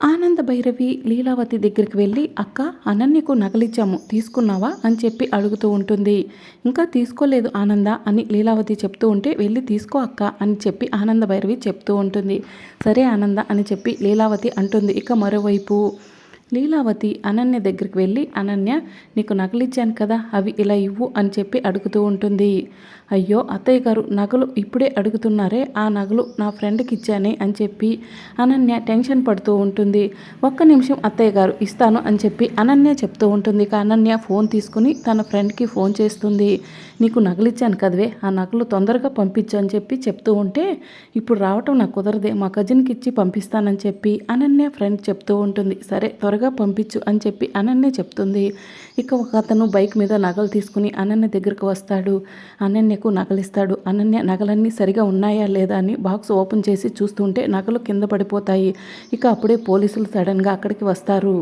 ఆనంద భైరవి లీలావతి దగ్గరికి వెళ్ళి అక్క అనన్యకు నగలిచ్చాము తీసుకున్నావా? అని చెప్పి అడుగుతూ ఉంటుంది. ఇంకా తీసుకోలేదు ఆనంద అని లీలావతి చెప్తూ ఉంటే వెళ్ళి తీసుకో అక్క అని చెప్పి ఆనంద భైరవి చెప్తూ ఉంటుంది. సరే ఆనంద అని చెప్పి లీలావతి అంటుంది. ఇక మరోవైపు లీలావతి అనన్య దగ్గరికి వెళ్ళి అనన్య నీకు నగలిచ్చాను కదా అవి ఇలా ఇవ్వు అని చెప్పి అడుగుతూ ఉంటుంది. అయ్యో అత్తయ్య గారు నగలు ఇప్పుడే అడుగుతున్నారే ఆ నగలు నా ఫ్రెండ్కి ఇచ్చానే అని చెప్పి అనన్య టెన్షన్ పడుతూ ఉంటుంది. ఒక్క నిమిషం అత్తయ్య గారు ఇస్తాను అని చెప్పి అనన్య చెప్తూ ఉంటుంది. ఇక అనన్య ఫోన్ తీసుకుని తన ఫ్రెండ్కి ఫోన్ చేస్తుంది. నీకు నగలిచ్చాను కదవే ఆ నగలు తొందరగా పంపించు అని చెప్పి చెప్తూ ఉంటే ఇప్పుడు రావటం నాకు కుదరదే మా కజిన్కి ఇచ్చి పంపిస్తానని చెప్పి అనన్య ఫ్రెండ్ చెప్తూ ఉంటుంది. సరే త్వరగా పంపించు అని చెప్పి అనన్య చెప్తుంది. ఇక ఒక అతను బైక్ మీద నగలు తీసుకుని అనన్య దగ్గరకు వస్తాడు. అనన్యకు నగలిస్తాడు. అనన్య నగలన్నీ సరిగా ఉన్నాయా లేదా అని బాక్స్ ఓపెన్ చేసి చూస్తుంటే నగలు కింద పడిపోతాయి. ఇక అప్పుడే పోలీసులు సడన్గా అక్కడికి వస్తారు.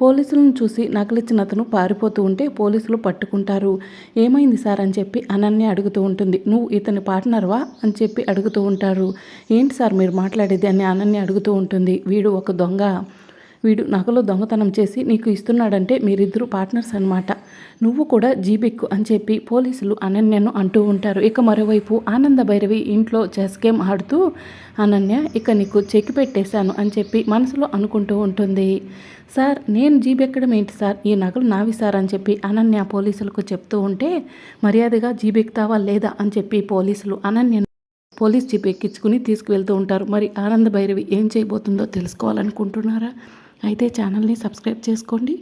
పోలీసులను చూసి నకలిచ్చిన అతను పారిపోతూ ఉంటే పోలీసులు పట్టుకుంటారు. ఏమైంది సార్? అని చెప్పి అనన్య అడుగుతూ ఉంటుంది. నువ్వు ఇతని పార్ట్నర్వా? అని చెప్పి అడుగుతూ ఉంటారు. ఏంటి సార్ మీరు మాట్లాడేది? అని అనన్య అడుగుతూ ఉంటుంది. వీడు ఒక దొంగ. వీడు నగలు దొంగతనం చేసి నీకు ఇస్తున్నాడంటే మీరిద్దరు పార్ట్నర్స్ అనమాట నువ్వు కూడా జీబెక్కు అని చెప్పి పోలీసులు అనన్యను అంటూ ఉంటారు. ఇక మరోవైపు ఆనంద భైరవి ఇంట్లో చెస్ గేమ్ ఆడుతూ అనన్య ఇక నీకు చెక్ పెట్టేశాను అని చెప్పి మనసులో అనుకుంటూ ఉంటుంది. సార్ నేను జీబెక్కడం ఏంటి సార్? ఈ నగలు నావి సార్ అని చెప్పి అనన్య పోలీసులకు చెప్తూ ఉంటే మర్యాదగా జీబెక్తావా లేదా అని చెప్పి పోలీసులు అనన్యను పోలీస్ జీప్ ఎక్కించుకుని తీసుకువెళ్తూ ఉంటారు. మరి ఆనంద భైరవి ఏం చేయబోతుందో తెలుసుకోవాలనుకుంటున్నారా? అయితే ఛానల్ని సబ్స్క్రైబ్ చేసుకోండి.